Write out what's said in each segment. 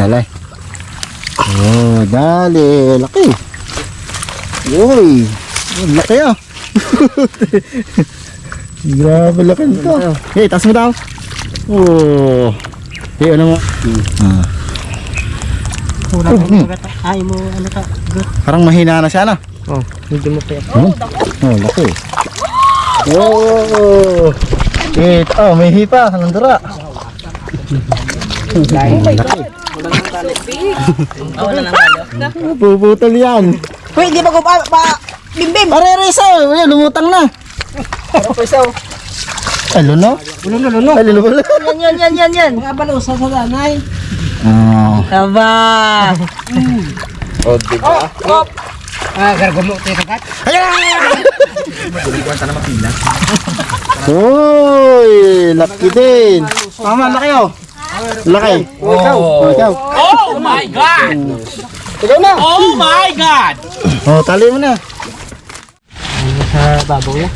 Dali. Oh, dali. Laki. Uy. Laki ah. Grabe laki nito. Hey, taas mo daw. Oh. Hey, ano mo? Ah, Kulang Oh, mo hmm. agad. Ay mo ano ka. Good. parang mahina na siya na. Oh, medyo mo kaya. Oh, oh laki. Oh. Wait, oh, may hipa, nandura. Laki. Oh, wala nang talo. Puputol yan. Hoy, di ba ko ba, ba bimbim? Pare, Risa, Ayan, lumutang na. Para pa isaw. Ay, luno? Luno, luno. Ay, luno pala. Yan, yan, yan, yan, yan. Mga balo sa salanay. Oh. Aba. Oh, diba? Oh, Ah, gargo mo tayo kagat. Uy, laki din. Mama, laki oh. Laki. Oh. Ikaw. Oh my God! Ikaw na. Oh my God! Oh, tali mo na. Sa babaw ya.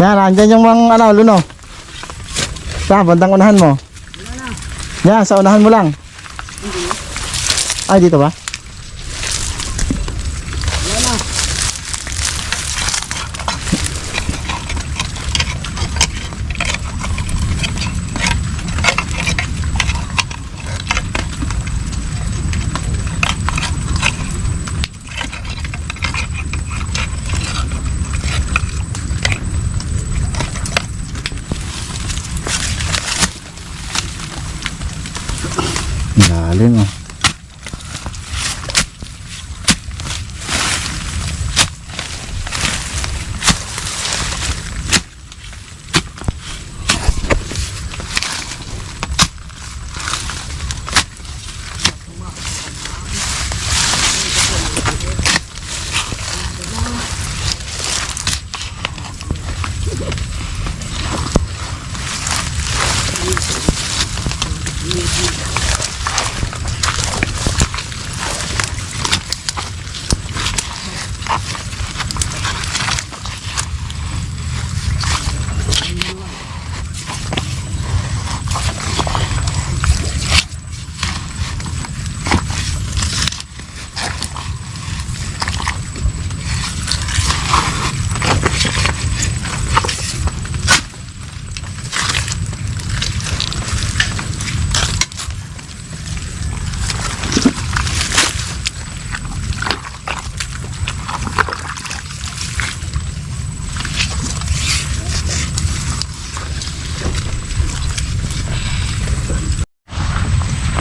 Yan, andyan yung mga ano, luno. Sa bandang unahan mo. Yan, sa unahan mo lang. Ay, dito ba? Galing oh.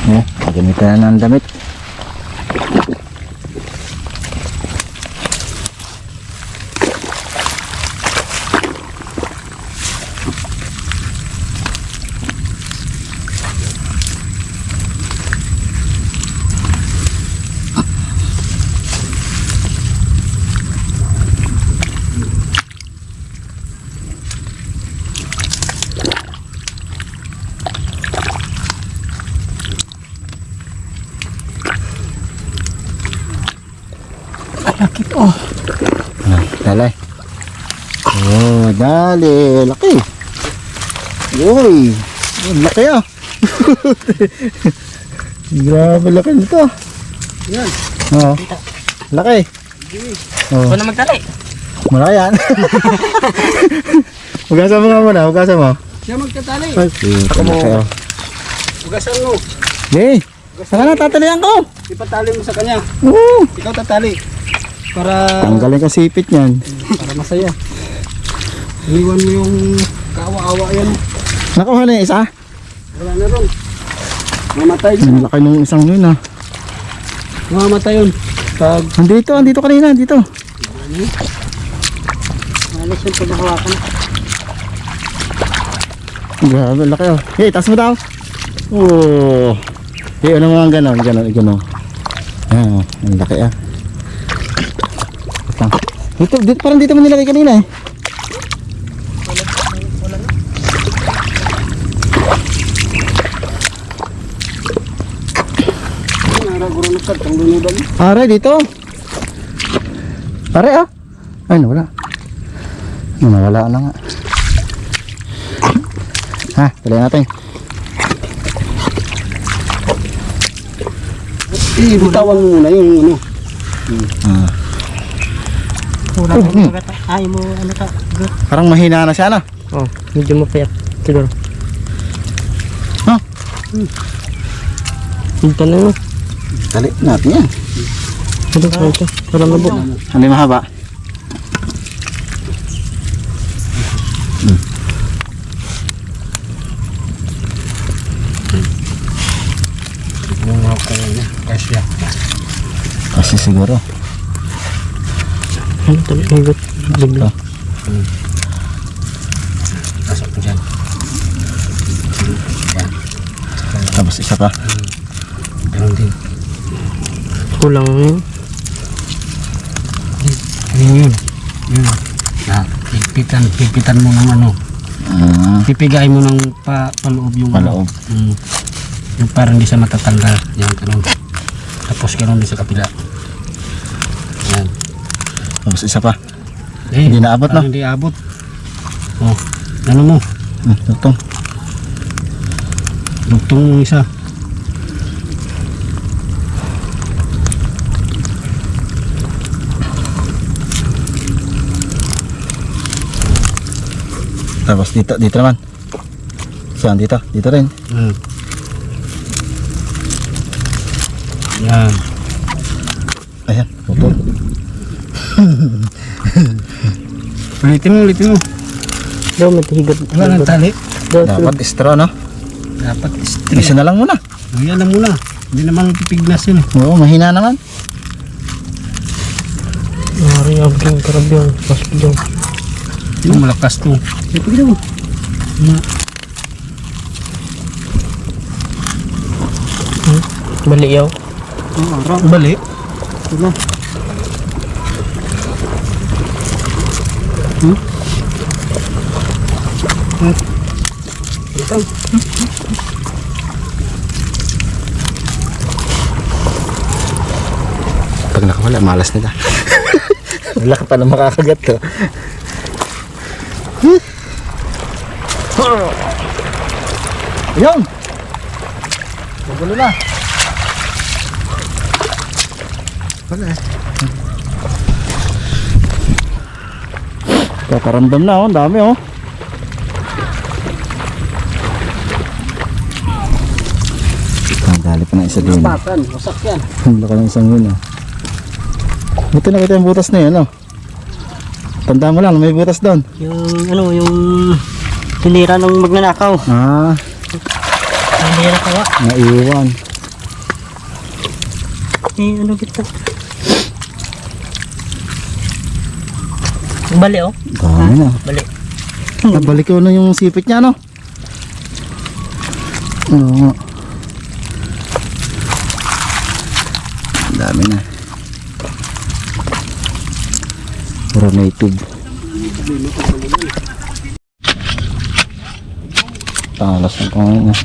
Eh, gamitan na ng damit. Ah, dali. Oh, dali. Laki. Uy. Ang laki ah. Grabe laki nito. Yan. Oo. Laki. Oh, Ako na magtali. malaki yan. Hugasan mo nga muna, hugasan mo. Siya magtatali. Ay, Ako mo. Ugasan mo. Hey, saka na tatalian ko. Ipatali mo sa kanya. Oo. Ikaw tatali. Para Tanggalin ka sipit niyan. para masaya. Iwan mo yung kaawa-awa yan. Nakuha na yung isa. Wala na ron. Mamatay Ang laki nung isang yun ah. Mamatay yun. Pag Andito, andito kanina, dito. alis yung paghahawakan. Grabe, laki oh. Hey, taas mo daw. Oh. Hey, ano mo ang ganon, ganon, ganon. Yan oh, ang laki ah. Ito. Dito, dito, parang dito mo nilagay kanina eh. Guro na sa tang lunudan. Are, dito. Are, ah. Ay, nawala. Nawala na nga. Ha, tuloy natin. Eh, bitawan mo muna yung ano. Ah, Wala Oh, hmm. Ay mo ano ka. Good. parang mahina na siya, no? Oh, medyo mapayat. Siguro. Ha? Ito na yun. Dali natin yan. Ito, ito. Parang labo. Ano yung mahaba? Yung mga kaya niya. Kasya. Kasi siguro. Ano ito? Magot. Bigla. Pasok ko dyan. Tapos isa pa. Ganun din. Kulang yun. Yun yun. Yun. Na, higpitan, higpitan mo ng ano. Ah, Pipigay mo ng pa, paloob yung ano. paloob. Mm. Yung parang hindi siya matatanggal. Yan, ganun. Tapos ganun din sa kapila. Yan. Tapos isa pa. Eh, Hindi naabot, no? Hindi abot. Oh, ano mo? Hmm, Ito. Lugtong mo isa. Tapos dito, dito naman. Saan dito? Dito rin. Mm. Yan. Ayan, putol. Ulitin mo, ulitin mo. Daw, may higot. Wala ng tali. Dapat straw, no? Dapat string. Isa na lang muna. Yan na muna. Hindi naman pipiglas yun. eh. Oo, mahina naman. Mari ang king karabyo. Yung malakas to. Ipiglas mo. Bali yaw. Bali. Diba? Pag nakawala, malas nila. Wala ka pa na makakagat to. Ayun! Magulo na. Wala eh. Kakaramdam na oh, ang dami oh. Dali pa na isa din. Patan. Wasak yan. Ang laki ng isang yun ah. Buti nakita yung butas na yun oh. Tanda mo lang, may butas doon. Yung ano, yung sinira ng magnanakaw. Ah, Hindi na kawa. naiwan. Eh, ano kita? Bali oh. Dami na. Bali. Nabalik ko na yung sipit niya no. Oo. Ang Dami na. Puro native. Talas ng kumain niya.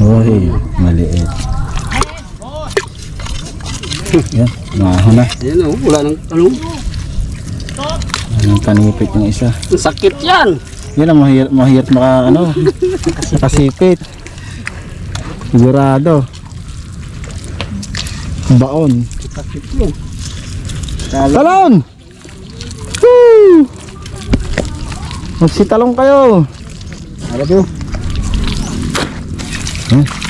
Uy, maliit. Yan, mahon na. Yan o. Wala nang ano. Ang panipit yung isa. Sakit yan. Yan ang mahirap, mahirap maka, ano, nakasipit. Sigurado. Baon. Sakit yun. Talon! Woo! Magsitalong kayo. Harap yun. Hmm?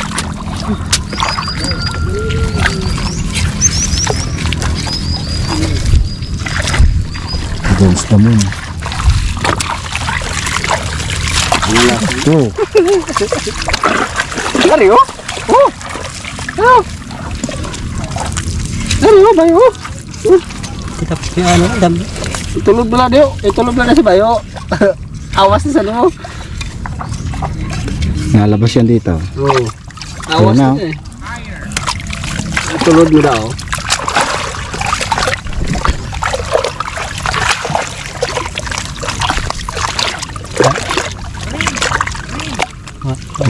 The moon. Oh, Dari o. Oh. Oh. Dari o, bayo. Kita, yung ano, dami. Itulog bala diyo. Itulog bala na si bayo. Awas na sa mo. Nalabas yan dito. Oo. Awas na, eh. Tulod mo daw.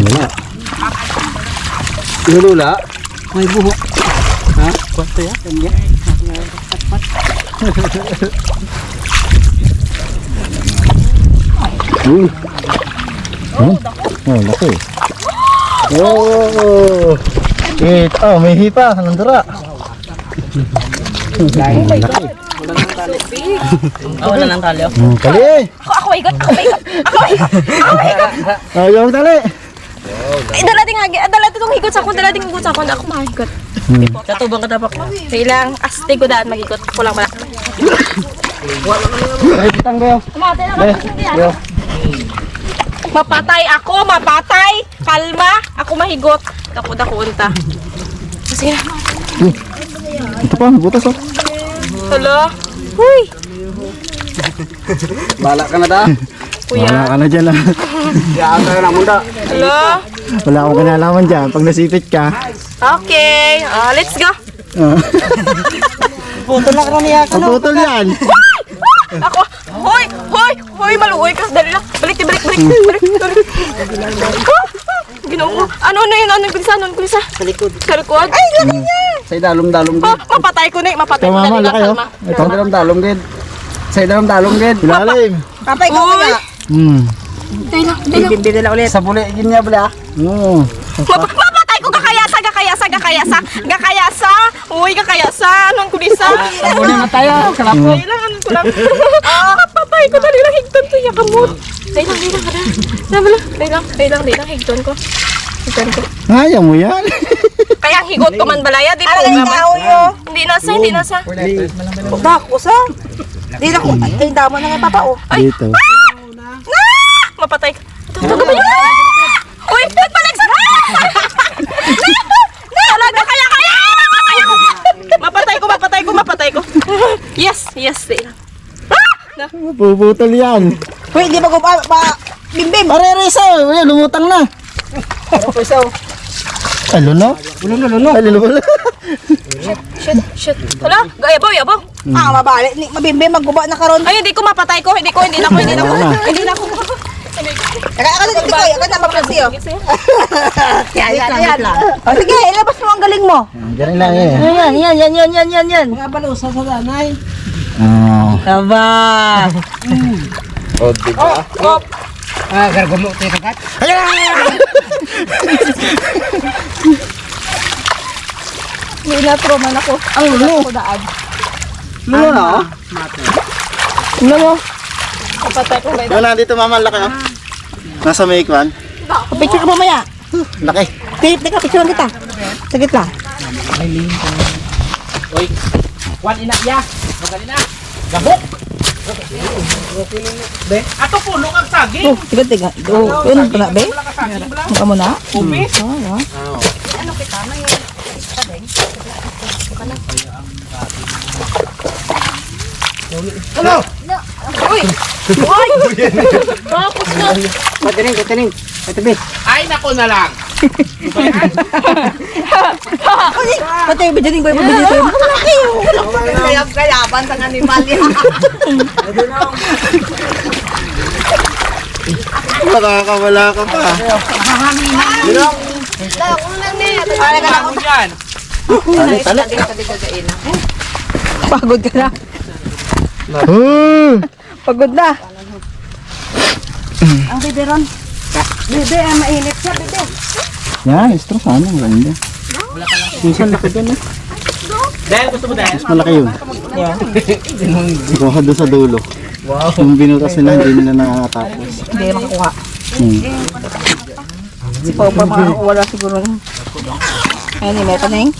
Wala. Nulula. May buhok. Ha? Kwato ya. Kanya. Uy. Oh, oh laki. Oh. Eh, oh, may hipa, nandura. Laki. Oh, wala nang tali. oh. Hmm, kali. Ako, ako igot, ako igot, ako igot, ako igot. Ayaw tali. Eh, dala din nga, dala din itong higot sa akong, dala din higot sa akong, ako mahigot. Hmm. Katubang katapak mo. Kailang, asti ko daan magigot, ako lang malak. Ay, bitang gayo. Umatay na ano. Mapatay ako, mapatay. Kalma, ako mahigot. Dako, dako, unta. Sige na. Ito pa, butas oh. Hala. Huy, Bala ka na da. kuya. Wala ka na dyan ah. Yaan tayo na munda. Hala. Wala akong kinalaman dyan. Pag nasipit ka. Okay, ah, let's go. ah, Puto na ka niya. Maputol yan. Ako, hoy, hoy, hoy, maluoy ka. Dali lang. Balik, balik, balik, balik, balik. Ginoo ko. Ano na yun? Ano yung kulisa? Ano yung kulisa? Sa likod. Sa likod? Ay, laki niya. Sa dalom-dalom Oh, gid. mapatay ko na, eh, mapatay ko na. lang, laki oh. Ito. Sa dalom-dalom gid. Sa dalom-dalom gid. Ilalim. Kapay ka Uy, kaya. Hmm. lang, dali lang. Bibili na ulit. Sa buli gid niya. Oo. Map- mapatay ko kakayasa, kakayasa, kakayasa, kakayasa. Uy, kakayasa. Anong kulisa? Buli na tayo. Kalapot. Dali lang, anong kulang. Ah, patay ko. Dali lang, higton to. Yakamot. Dali lang, dali lang, dali lang. Dali lang, dali lang, dali lang, dali lang, higton ko. Higton ko. Ayaw mo yan. Kaya ang higot ko man balaya, di po naman. Hindi nasa, hindi nasa. Bako sa. Di na ko. Ay, damo na nga papa oh. Dito. Ah! Mapatay ka. Ito, ito, ito, ito. Uy, nagpalag sa... Talaga, kaya, kaya! Mapatay ko! Mapatay ko, mapatay ko, mapatay ko. Yes, yes, di lang. Puputol yan. Uy, di ba ko pa, pa bimbim. Pare, Risa. Ayan, lumutang na. Ay, luno. Luno, luno. Ay, luno. Shit, shit. Wala, yabaw, yabaw. Ah, mabali. Mabimbim magguba na karon. Ay, hindi ko mapatay ko, hindi ko, hindi na ko, hindi na ko. Hindi na ko. Kaya ako na dito ko, ako na mapresiyo. Yan, yan, yan. O sige, ilabas mo ang galing mo. Ganun lang eh. Yan, yan, yan, yan, yan, yan, yan. Mga balusa sa danay. Oo. Aba. Oh, di ba? Ah, gargomo tayo kagat. Hindi na man ako. Ang lulo. Ako daan. Lulo na oh. Ano mo? Mapatay ko ba ito? Yung nandito mama, laki oh. Nasa may kwan. Picture ka mamaya. Laki. Tip, teka, picture kita. Sa gitla. Wan ina ya. Magali na. Gabok. Ato pulo kag saging. Oh, tiga, tiga. Oh, yun ka na, be? Wala ka saging bala. Mukha mo na. Ubi. Oh, ah. Uy! Uy! Tapos na. Patining. Ito be. Ay nako na lang. Pati, bidyanin ko yung mga dito. Kayab-kayaban sa animal yan. Nakakawala ka pa. Ano yan? Tali, tali. Pagod ka na. Hmm. Pagod na. Ang biberon. Bebe, ah, mainit siya, bebe. Yan, istro sana. Maganda. Minsan laki dyan eh. Dahil gusto mo dahil. Mas malaki yun. Kuha doon sa dulo. Wow. Yung binutas nila, hindi nila nakakatapos. Hindi makakuha. Hmm. Si Papa makakuha siguro. Ayun, may paneng.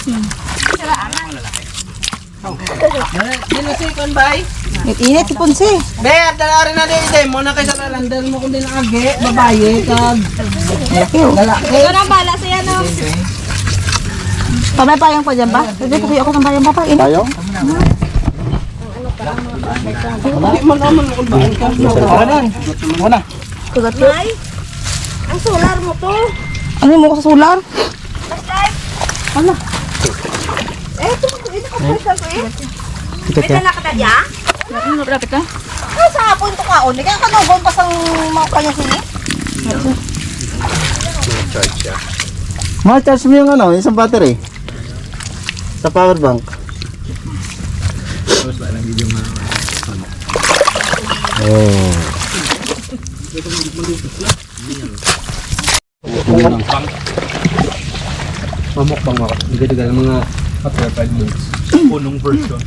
Dinasikon bay. Init si Ponce. Be, dala rin na din demo na kaysa nalandal mo kundi na agi, babaye kag Malaki oh. lalaki. Ikaw na bala siya, no? Pamay payang pa dyan ba? Bebe, kukuya ako ng payang papa. Init. Tayo? Nay, ang solar mo to. Ano mo sa solar? Eh, ito mo, ito ko sa ko eh. Ito na katadya? Ano dapat ka? Ay, sa hapon to kaon. Ikaw kanugon pa sa mga kanya sini? Ma-charge mo yung ano, isang battery. Sa power bank. Oh. Mamukbang ako. Hindi dagal mga after 5 minutes. Punong version.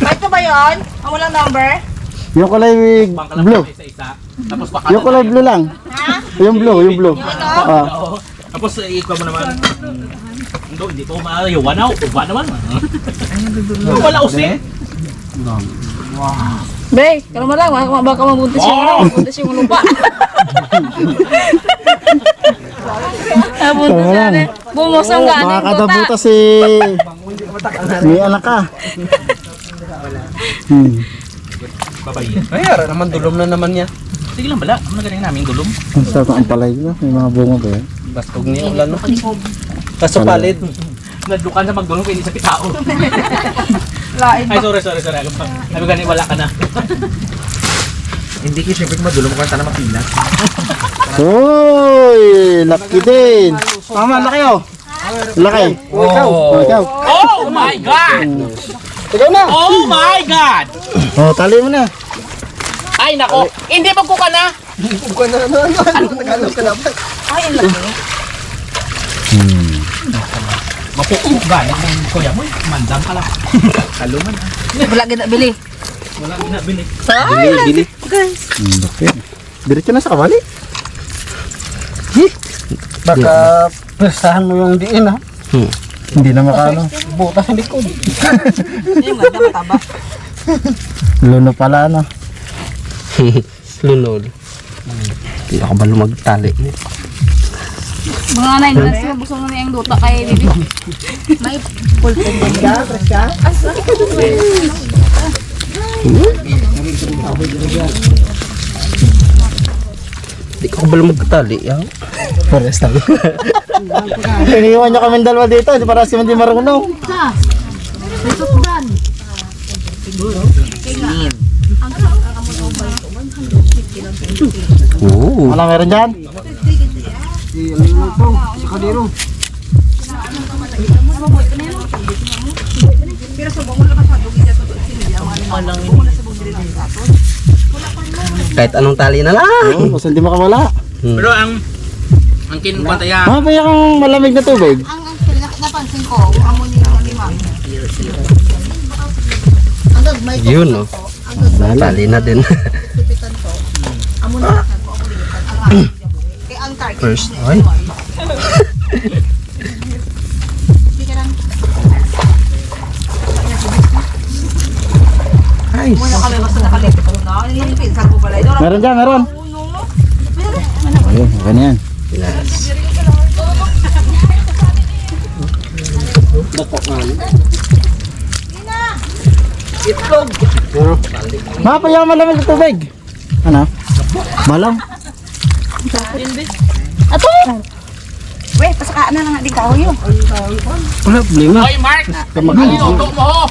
Ito ba yun? Ang walang number? Yung kulay blue. kami isa-isa. Tapos baka Yung kulay blue lang. Ha? Yung blue, yung blue. Ah. Oo. Tapos eh, ikaw mo naman. Hindi, hindi ko maayo. Wanaw. Uba naman. Wala usi. Be, kalau mo lang, baka- baka mabuntis yung ano, mabuntis yung lupa. Nabuntis Tama yan eh. Yung kada lupa. butas si... May anak ka. Hmm. Babayin. Ay, ara naman dulom na naman niya. Sige lang bala. Ang magaling namin gulong. Ang sarap ang palay ko. May mga bunga ba yan? Bastog ni ulan no. Kaso palid. Nadukan na magdulong kaya hindi sa pitao. Ay, sorry, sorry, sorry. Sabi gani, wala ka na. Hindi ko siyempre madulong ka na mapila. Uy! Laki din! Tama, laki oh! Laki! Oh, ikaw! Oh my God! Ikaw na! Oh my God! Oh, tali mo na! Ay, nako. Hindi mo ko ka na. Mapukog ba? Yung kuya mo, mandam ka lang. Kaluman. Wala kita bili. Wala ginabili. Bili, bili. Hmm, laki. Diretso na sa kawali. Baka prestahan mo yung diin ha. Hindi na makano. Butas ang likod. Yung ganda mataba. Luno pala ano. Lunol. Hindi ako ba lumagtali? Mga nine months na gusto mo na yung duta kay Bibi. May Hindi ko ba lumagtali? Ya? Pares tayo. Iniwan nyo kami dalawa dito. Di para si hindi marunong. Oo. Wala meron dyan? Kahit anong tali na lang. Oo, basta hindi makawala. Pero ang ang kinkwantaya, Mga pa yung malamig na tubig. Ang ang pinak- napansin ko, amo ni lima. Ang gagmay ko. Yun no. Tali na din. Na ko ang ulitan. Ang Kaya ang target. First. Ay. Lang. Ay. Muna kami basta nakalit. Meron dyan, meron. Ayun, okay na yan. Yes. Pa yung malamig na tubig. Ano? Malam. Ato! Weh, pasaka na lang din kao yun. Wala problema. Hoy Mark! Ang inuto mo ho!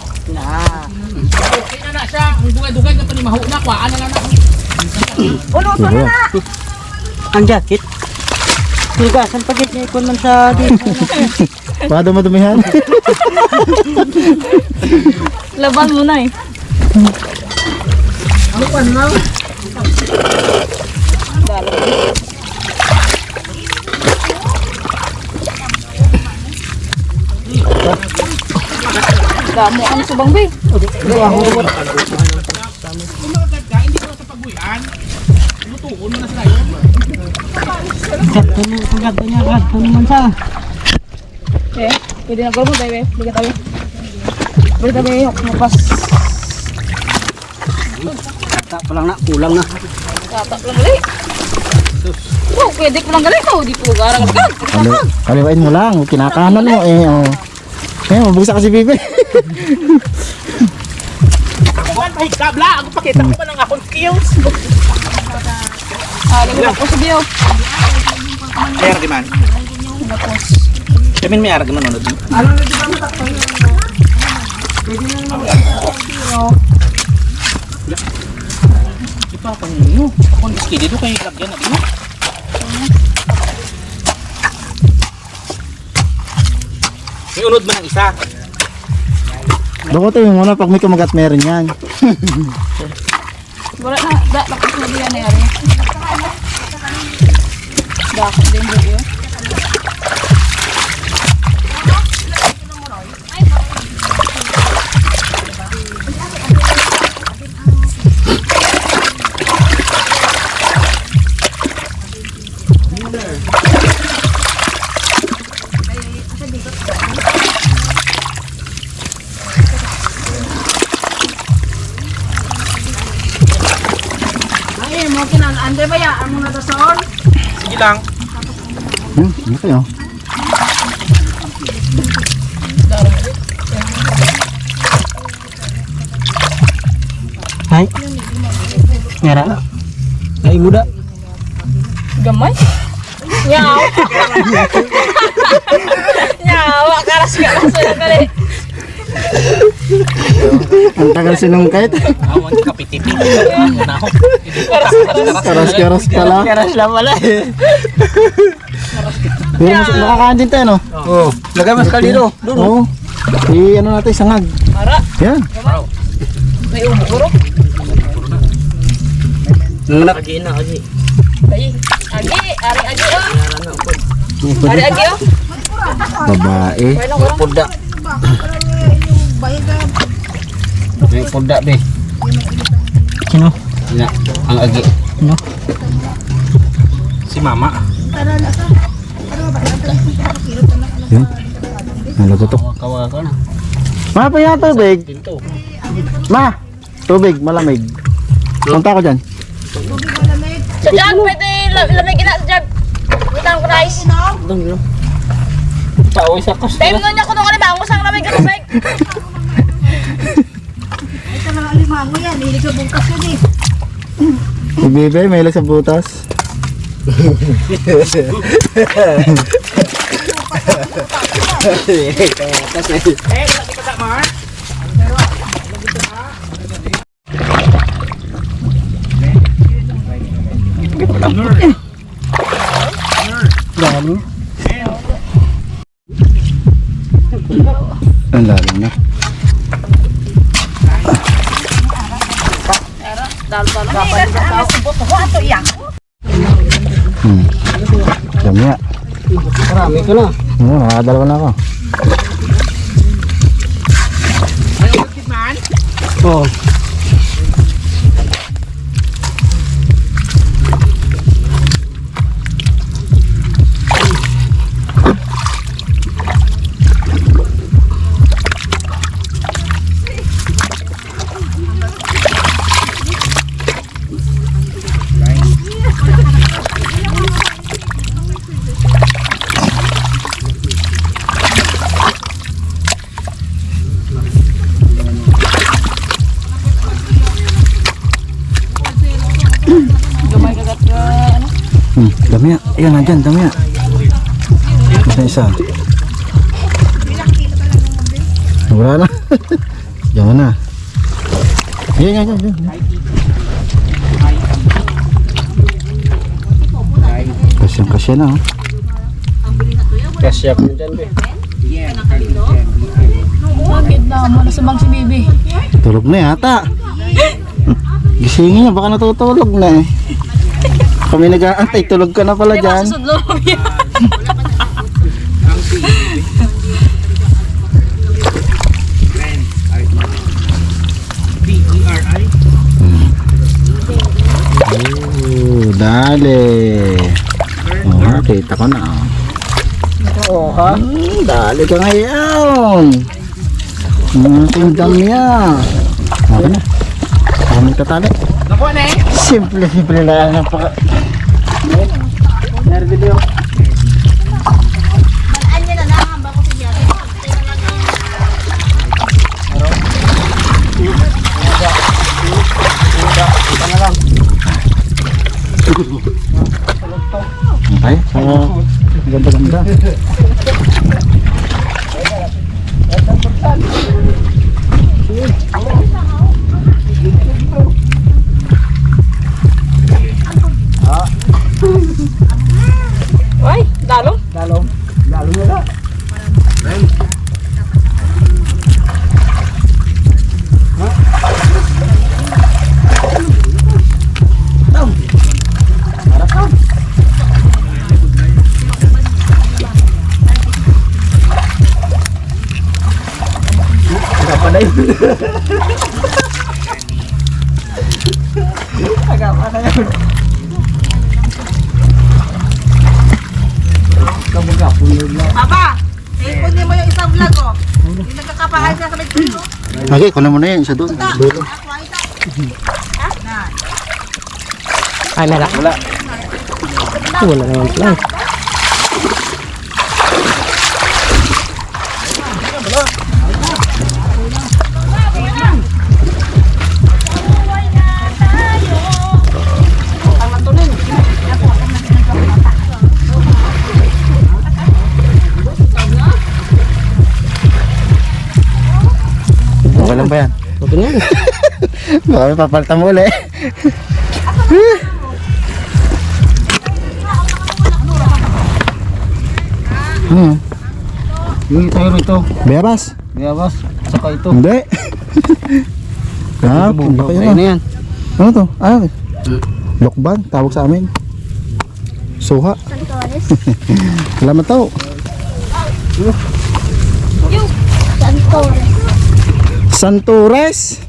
Okay na na siya. Ang dugay-dugay na panimaho na. Kuhaan na lang na. Ulo, na na. Ang jacket. Higasan pa git ikon man sa di. Bado madumihan. Laban mo na eh. Damo ang subang bay. Hindi Mo na sila yun. Eh, pwede na gulmo tayo. Bigyan tayo. Bigyan tayo yung mapas. Ta pa lang na kulang na. Tatak lang gali. Oh, pwede ko lang gali ko. Di po garang. Kali, kaliwain mo lang. Kinakanan mo eh. Oh. Eh, mabugsa kasi bibi. Kuan pa higkabla, ako pakita ko pa ng akong skills. Ah, lagi po sa bio. Kaya ra man. Kamin may arag man unod. Ito pang inyo. Ako ang iski dito kay lagyan na dito. May unod man ang isa. Doon ko tayo muna pag may kumagat meron yan. Wala na, da, tapos na diyan na yari. Dakot din yun? Lang. Hmm, ano kayo? Hay. Mera. Ay muda. Gamay? Nyaw! Nyaw! Karas ka lang sa kali. Ang tagal sinungkait. Awan ka pititi. Na ako. Karas-karas pala. Keras lang pala. Pero mas nakakain din tayo, no? Oh, lagay mas kalino. Oo. I ano natin, sangag. Para, Yan. may umuro. Nanganak. Agi na, agi. Agi, ari agi oh. Ari agi oh. Babae. Kurang. Puda. May puda be. Sino? Na, ang agi. Sino? Si mama. Yan. Nalagotok. Kawa ka na. Ma, pa yan tubig. Ma, tubig, malamig. Punta ko dyan. Sa jug, pwede lam- lamigin na sa jug. Butang ko rice. Doon yun. Pauwi sa kus. Time nun niya ko nung kalibang, usang lamig ka lamig. Sa alimango yan. Hindi ka bungkas yun eh. Si Bebe, may ilag sa butas. Eh, lagi pa sa mar. Ang lalim na. Hmm. Dami nga. Marami ka na. Oo, nakadalawa na ako. Oh. Hmm, dami nga. Ayan, nandyan, dami nga. Isa isa. Wala na. Diyan na. Yan, yan, yan. yan. Kasyang kasya na. Oh. Kasya ko dyan be. Bakit na mo na sumang si Bibi? Tulog na yata. Gisingin niya, baka natutulog na eh. Kami nag-aantay, tulog ka na pala dyan. Susudlo mo yan. B-E-R-I. Oh, dali. Oh, kita ko na. Oh, ha? Hmm, dali ka ngayon. Hmm, tingdam niya. Okay na. Kami tatali. Nakuha na eh. Simple, simple lang. Napaka... Nerdy ba yun? Niya na nakahamba ko sa jabi. Pero, uga, uga, uga na lang. Ay, oo. Ganda-ganda. Ganda-ganda. Okay, kunin mo na yun. Isa doon. Dulo. Ay, meron. Wala. Wala naman pala. Lang ba yan? Okay na yan. Baka may papalitan mo ulit. Hmm. Yung tayo rito. Bebas? Biyabas. Saka ito. Hindi. Ah, yun. na yan. Ano to? Ah, lokban. Tawag sa amin. Suha. Salamat to. Santores.